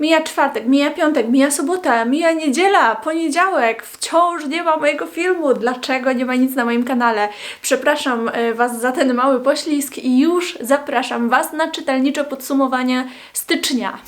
Mija czwartek, mija piątek, mija sobota, mija niedziela, poniedziałek. Wciąż nie ma mojego filmu. Dlaczego nie ma nic na moim kanale? Przepraszam e, Was za ten mały poślizg i już zapraszam Was na czytelnicze podsumowanie stycznia.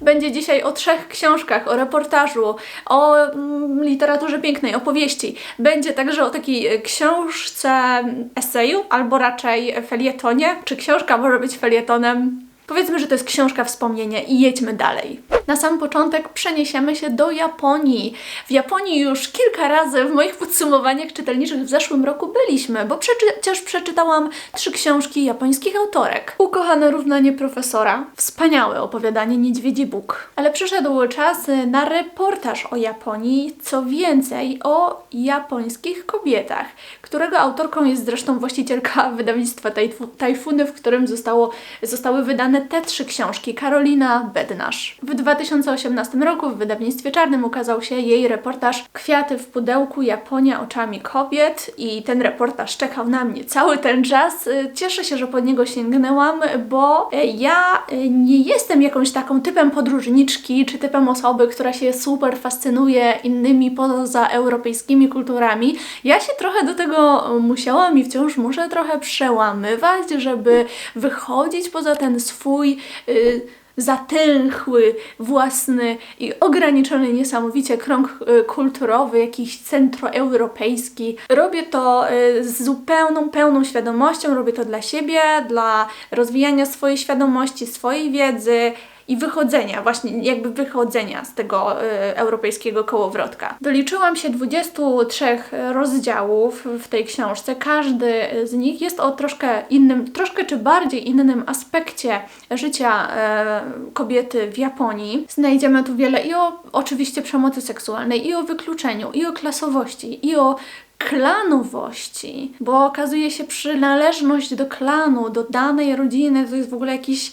Będzie dzisiaj o trzech książkach, o reportażu, o mm, literaturze pięknej, opowieści. Będzie także o takiej e, książce eseju, albo raczej felietonie. Czy książka może być felietonem? Powiedzmy, że to jest książka wspomnienia i jedźmy dalej. Na sam początek przeniesiemy się do Japonii. W Japonii już kilka razy w moich podsumowaniach czytelniczych w zeszłym roku byliśmy, bo przecież przeczytałam trzy książki japońskich autorek. Ukochane równanie profesora, wspaniałe opowiadanie Niedźwiedzi Bóg. Ale przyszedł czas na reportaż o Japonii, co więcej o japońskich kobietach, którego autorką jest zresztą właścicielka wydawnictwa Tajfu- Tajfuny, w którym zostało, zostały wydane te trzy książki Karolina Bednarz. W 2018 roku w wydawnictwie czarnym ukazał się jej reportaż Kwiaty w pudełku Japonia oczami kobiet i ten reportaż czekał na mnie cały ten czas. Y, Cieszę się, że po niego sięgnęłam, bo y, ja y, nie jestem jakąś taką typem podróżniczki czy typem osoby, która się super fascynuje innymi pozaeuropejskimi kulturami. Ja się trochę do tego musiałam i wciąż muszę trochę przełamywać, żeby wychodzić poza ten swój y, zatęchły, własny i ograniczony niesamowicie krąg y, kulturowy, jakiś centroeuropejski. Robię to y, z zupełną, pełną świadomością, robię to dla siebie, dla rozwijania swojej świadomości, swojej wiedzy, i wychodzenia, właśnie jakby wychodzenia z tego y, europejskiego kołowrotka. Doliczyłam się 23 rozdziałów w tej książce. Każdy z nich jest o troszkę innym, troszkę czy bardziej innym aspekcie życia y, kobiety w Japonii. Znajdziemy tu wiele i o oczywiście przemocy seksualnej, i o wykluczeniu, i o klasowości, i o klanowości, bo okazuje się przynależność do klanu, do danej rodziny to jest w ogóle jakiś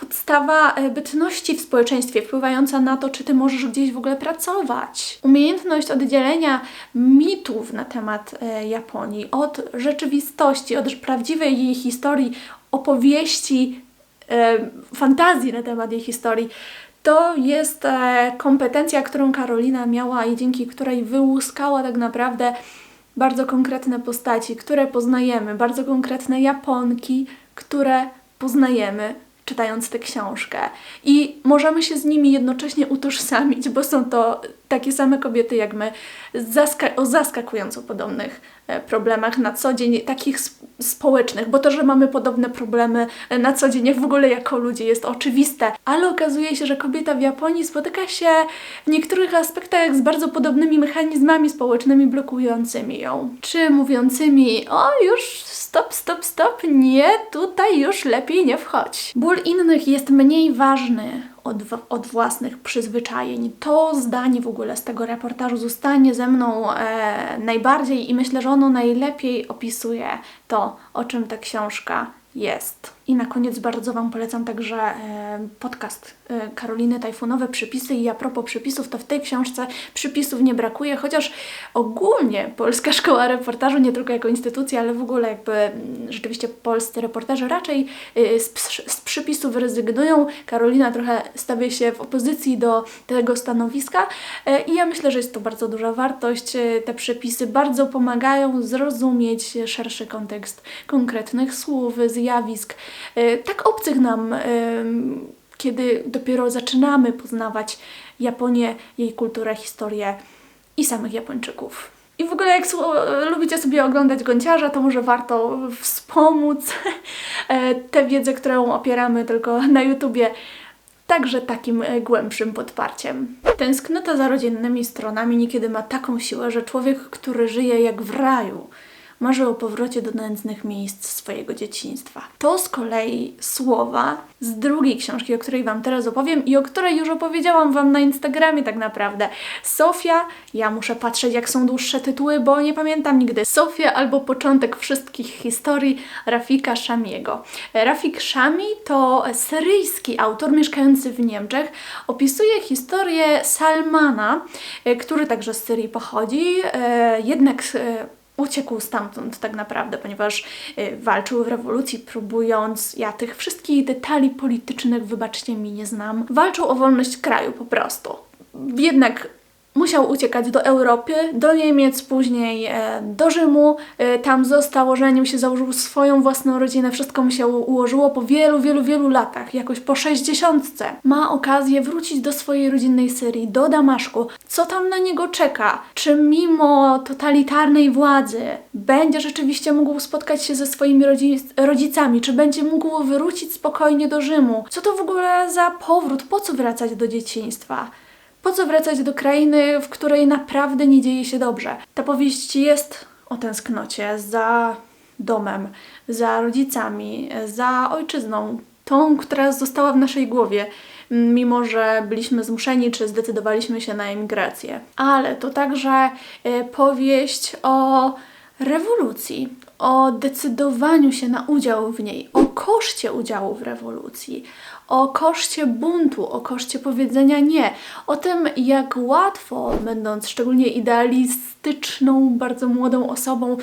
podstawa e, bytności w społeczeństwie, wpływająca na to, czy ty możesz gdzieś w ogóle pracować. Umiejętność oddzielenia mitów na temat e, Japonii od rzeczywistości, od prawdziwej jej historii, opowieści, e, fantazji na temat jej historii. To jest kompetencja, którą Karolina miała i dzięki której wyłuskała tak naprawdę bardzo konkretne postaci, które poznajemy, bardzo konkretne Japonki, które poznajemy czytając tę książkę. I możemy się z nimi jednocześnie utożsamić, bo są to takie same kobiety jak my, zaska o zaskakująco podobnych e, problemach na co dzień, takich społecznych, bo to, że mamy podobne problemy e, na co dzień, w ogóle jako ludzie, jest oczywiste, ale okazuje się, że kobieta w Japonii spotyka się w niektórych aspektach z bardzo podobnymi mechanizmami społecznymi blokującymi ją, czy mówiącymi, o już stop, stop, stop, nie, tutaj już lepiej nie wchodź. Ból innych jest mniej ważny od, od własnych przyzwyczajeń. To zdanie w ogóle z tego reportażu zostanie ze mną e, najbardziej i myślę, że ono najlepiej opisuje to, o czym ta książka jest. I na koniec bardzo Wam polecam także e, podcast e, Karoliny Tajfunowe Przypisy i a propos przypisów, to w tej książce przypisów nie brakuje, chociaż ogólnie Polska Szkoła Reportażu, nie tylko jako instytucja, ale w ogóle jakby m, rzeczywiście polscy reporterzy raczej e, z, z przypisów rezygnują. Karolina trochę stawia się w opozycji do tego stanowiska i ja myślę, że jest to bardzo duża wartość. Te przepisy bardzo pomagają zrozumieć szerszy kontekst konkretnych słów, zjawisk, tak obcych nam, e, kiedy dopiero zaczynamy poznawać Japonię, jej kulturę, historię i samych Japończyków. I w ogóle jak su- lubicie sobie oglądać gąciarza, to może warto wspomóc e, tę wiedzę, którą opieramy tylko na YouTubie, także takim e, głębszym podparciem. Tęsknota za rodzinnymi stronami niekiedy ma taką siłę, że człowiek, który żyje jak w raju, marzy o powrocie do nędznych miejsc swojego dzieciństwa. To z kolei słowa z drugiej książki, o której Wam teraz opowiem i o której już opowiedziałam Wam na Instagramie tak naprawdę. Sofia, ja muszę patrzeć jak są dłuższe tytuły, bo nie pamiętam nigdy. Sofia albo początek wszystkich historii Rafika Szamiego. Rafik Szami to syryjski autor mieszkający w Niemczech. Opisuje historię Salmana, e, który także z Syrii pochodzi, e, jednak e, uciekł stamtąd tak naprawdę, ponieważ y, walczył w rewolucji, próbując, ja tych wszystkich detali politycznych, wybaczcie mi, nie znam, walczył o wolność kraju po prostu. Jednak musiał uciekać do Europy, do Niemiec, później e, do Rzymu. E, tam został, ożenił się, założył swoją własną rodzinę. Wszystko mu się ułożyło po wielu, wielu, wielu latach, jakoś po sześćdziesiątce. Ma okazję wrócić do swojej rodzinnej Syrii, do Damaszku. Co tam na niego czeka? Czy mimo totalitarnej władzy będzie rzeczywiście mógł spotkać się ze swoimi rodzicami? Czy będzie mógł wrócić spokojnie do Rzymu? Co to w ogóle za powrót? Po co wracać do dzieciństwa? Po co wracać do krainy, w której naprawdę nie dzieje się dobrze? Ta powieść jest o tęsknocie za domem, za rodzicami, za ojczyzną, tą, która została w naszej głowie, mimo że byliśmy zmuszeni czy zdecydowaliśmy się na emigrację. Ale to także e, powieść o rewolucji, o decydowaniu się na udział w niej, o koszcie udziału w rewolucji, o koszcie buntu, o koszcie powiedzenia nie, o tym, jak łatwo, będąc szczególnie idealistyczną, bardzo młodą osobą,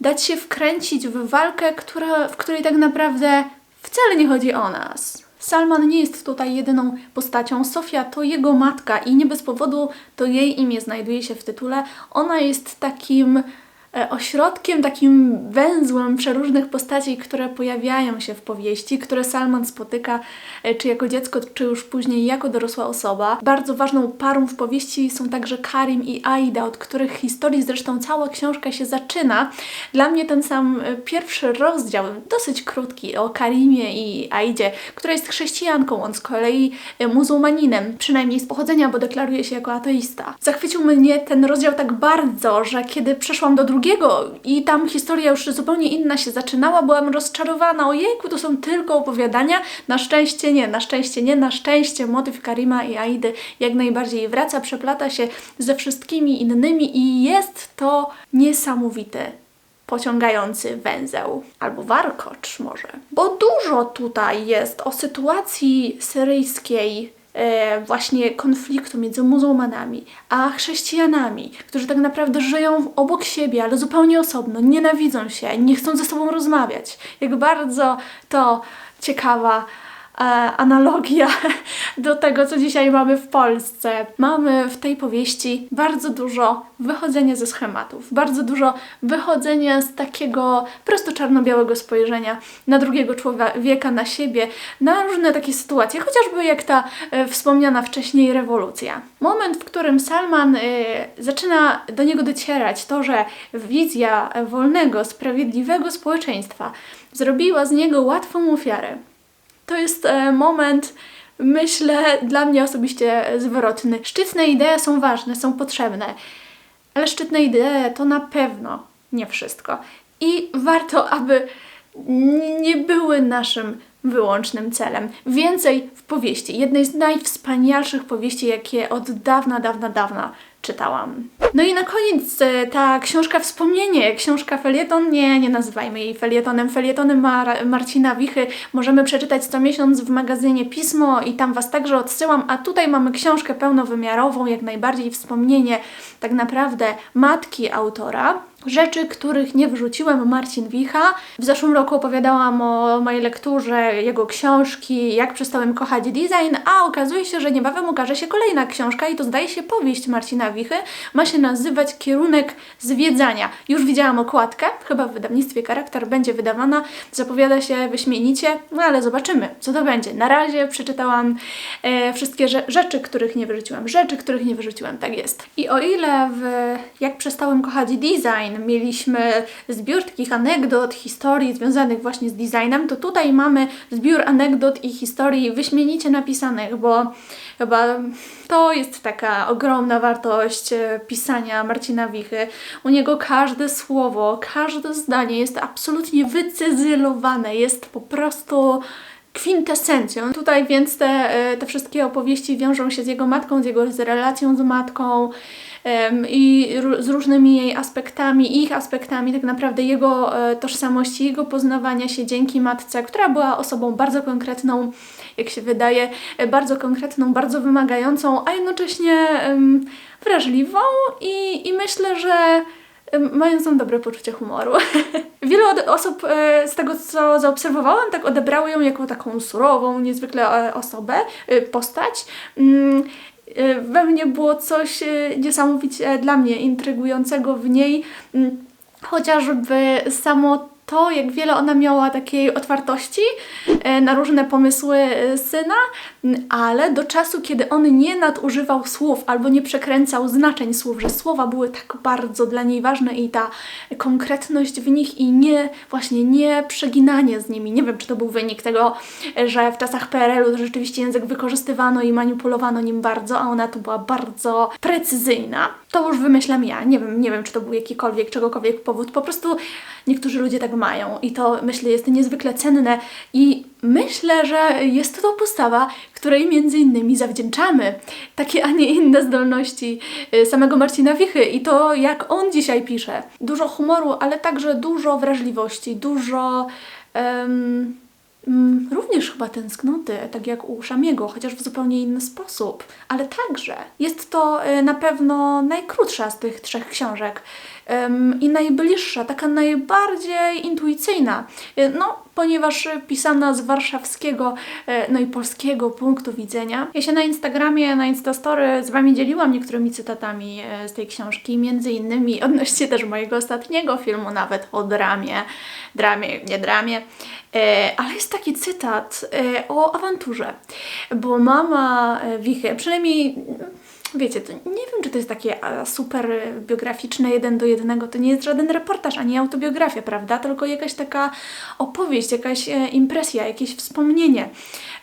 dać się wkręcić w walkę, która, w której tak naprawdę wcale nie chodzi o nas. Salman nie jest tutaj jedyną postacią. Sofia to jego matka i nie bez powodu to jej imię znajduje się w tytule. Ona jest takim ośrodkiem, takim węzłem przeróżnych postaci, które pojawiają się w powieści, które Salman spotyka e, czy jako dziecko, czy już później jako dorosła osoba. Bardzo ważną parą w powieści są także Karim i Aida, od których historii zresztą cała książka się zaczyna. Dla mnie ten sam e, pierwszy rozdział, dosyć krótki, o Karimie i Aidzie, która jest chrześcijanką, on z kolei muzułmaninem, przynajmniej z pochodzenia, bo deklaruje się jako ateista. Zachwycił mnie ten rozdział tak bardzo, że kiedy przeszłam do drugiego drugiego i tam historia już zupełnie inna się zaczynała, byłam rozczarowana, ojejku, to są tylko opowiadania, na szczęście nie, na szczęście nie, na szczęście motyw Karima i Aidy jak najbardziej wraca, przeplata się ze wszystkimi innymi i jest to niesamowity pociągający węzeł, albo warkocz może. Bo dużo tutaj jest o sytuacji syryjskiej właśnie konfliktu między muzułmanami a chrześcijanami, którzy tak naprawdę żyją obok siebie, ale zupełnie osobno, nienawidzą się, nie chcą ze sobą rozmawiać. Jak bardzo to ciekawa E, analogia do tego, co dzisiaj mamy w Polsce. Mamy w tej powieści bardzo dużo wychodzenia ze schematów, bardzo dużo wychodzenia z takiego prosto czarno-białego spojrzenia na drugiego człowieka, na siebie, na różne takie sytuacje, chociażby jak ta e, wspomniana wcześniej rewolucja. Moment, w którym Salman e, zaczyna do niego docierać to, że wizja wolnego, sprawiedliwego społeczeństwa zrobiła z niego łatwą ofiarę to jest e, moment, myślę, dla mnie osobiście zwrotny. Szczytne idee są ważne, są potrzebne, ale szczytne idee to na pewno nie wszystko. I warto, aby nie były naszym wyłącznym celem. Więcej w powieści, jednej z najwspanialszych powieści, jakie od dawna, dawna, dawna czytałam. No i na koniec e, ta książka wspomnienie, książka felieton, nie, nie nazywajmy jej felietonem. Felietony Mar Marcina Wichy możemy przeczytać co miesiąc w magazynie Pismo i tam Was także odsyłam, a tutaj mamy książkę pełnowymiarową, jak najbardziej wspomnienie tak naprawdę matki autora, Rzeczy, których nie wrzuciłem, Marcin Wicha. W zeszłym roku opowiadałam o mojej lekturze jego książki Jak przestałem kochać design, a okazuje się, że niebawem ukaże się kolejna książka i to zdaje się powieść Marcina Wichy. Ma się nazywać Kierunek zwiedzania. Już widziałam okładkę, chyba w wydawnictwie Charakter będzie wydawana. Zapowiada się wyśmienicie, no ale zobaczymy, co to będzie. Na razie przeczytałam e, wszystkie rzeczy, których nie wyrzuciłam. Rzeczy, których nie wyrzuciłam, tak jest. I o ile w Jak przestałem kochać design mieliśmy zbiór takich anegdot, historii związanych właśnie z designem, to tutaj mamy zbiór anegdot i historii wyśmienicie napisanych, bo chyba to jest taka ogromna wartość e, pisania Marcina Wichy. U niego każde słowo, każde zdanie jest absolutnie wycyzylowane, jest po prostu kwintesencją. Tutaj więc te, e, te wszystkie opowieści wiążą się z jego matką, z jego z relacją z matką, i z różnymi jej aspektami, ich aspektami, tak naprawdę jego e, tożsamości, jego poznawania się dzięki matce, która była osobą bardzo konkretną, jak się wydaje, e, bardzo konkretną, bardzo wymagającą, a jednocześnie wrażliwą i, i myślę, że Ym, Mają są dobre poczucie humoru. Wiele osób e, z tego, co zaobserwowałam, tak odebrały ją jako taką surową, niezwykle osobę, postać. E, We mnie było coś e, niesamowicie dla mnie intrygującego w niej, mm, chociażby samo to, jak wiele ona miała takiej otwartości e, na różne pomysły e, syna, ale do czasu, kiedy on nie nadużywał słów albo nie przekręcał znaczeń słów, że słowa były tak bardzo dla niej ważne i ta konkretność w nich i nie, właśnie nie przeginanie z nimi. Nie wiem, czy to był wynik tego, że w czasach PRL-u rzeczywiście język wykorzystywano i manipulowano nim bardzo, a ona tu była bardzo precyzyjna. To już wymyślam ja. Nie wiem, nie wiem, czy to był jakikolwiek, czegokolwiek powód. Po prostu niektórzy ludzie tak mają i to myślę jest niezwykle cenne i myślę, że jest to postawa, której między innymi zawdzięczamy takie, a nie inne zdolności y, samego Marcina Wichy i to jak on dzisiaj pisze. Dużo humoru, ale także dużo wrażliwości, dużo mm, również chyba tęsknoty, tak jak u Szamiego, chociaż w zupełnie inny sposób, ale także jest to y, na pewno najkrótsza z tych trzech książek i najbliższa, taka najbardziej intuicyjna. Y, No, ponieważ pisana z warszawskiego, e, no i polskiego punktu widzenia. Ja się na Instagramie, na Instastory z Wami dzieliłam niektórymi cytatami e, z tej książki, między innymi odnośnie też mojego ostatniego filmu, nawet o dramie, dramie, nie dramie, E, ale jest taki cytat o awanturze, bo mama Wichy, przynajmniej wiecie, to nie wiem, czy to jest takie super biograficzne jeden do jednego, to nie jest żaden reportaż, ani autobiografia, prawda? Tylko jakaś taka opowieść, jakaś e, impresja, jakieś wspomnienie.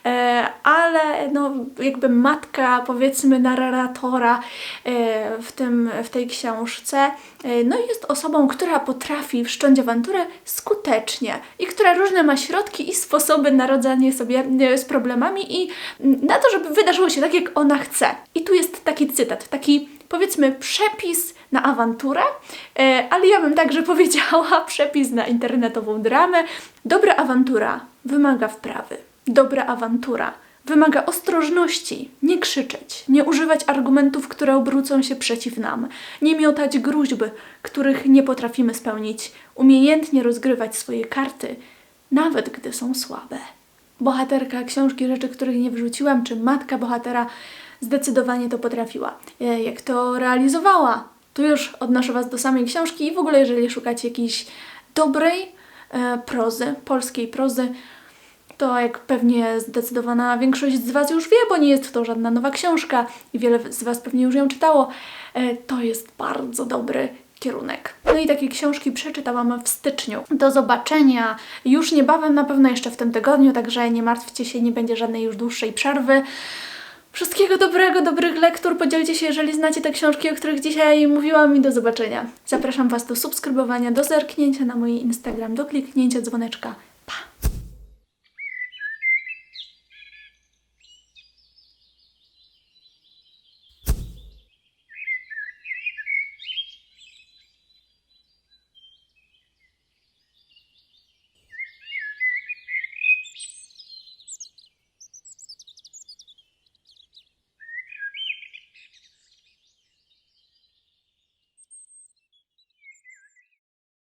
E, ale no, jakby matka, powiedzmy, narratora e, w, tym, w tej książce, no jest osobą, która potrafi wszcząć awanturę skutecznie i która różne ma środki i sposoby na radzenie sobie e, z problemami i na to, żeby wydarzyło się tak, jak ona chce. I tu jest taki cytat, taki powiedzmy przepis na awanturę, e, ale ja bym także powiedziała przepis na internetową dramę. Dobra awantura wymaga wprawy. Dobra awantura wymaga ostrożności, nie krzyczeć, nie używać argumentów, które obrócą się przeciw nam, nie miotać gruźby, których nie potrafimy spełnić, umiejętnie rozgrywać swoje karty, nawet gdy są słabe. Bohaterka książki Rzeczy, których nie wyrzuciłam, czy matka bohatera zdecydowanie to potrafiła. E, Jak to realizowała? Tu już odnoszę Was do samej książki i w ogóle jeżeli szukacie jakiejś dobrej e, prozy, polskiej prozy, to jak pewnie zdecydowana większość z Was już wie, bo nie jest to żadna nowa książka i wiele z Was pewnie już ją czytało, e, to jest bardzo dobry kierunek. No i takie książki przeczytałam w styczniu. Do zobaczenia już niebawem, na pewno jeszcze w tym tygodniu, także nie martwcie się, nie będzie żadnej już dłuższej przerwy. Wszystkiego dobrego, dobrych lektur. Podzielcie się, jeżeli znacie te książki, o których dzisiaj mówiłam i do zobaczenia. Zapraszam Was do subskrybowania, do zerknięcia na mój Instagram, do kliknięcia dzwoneczka.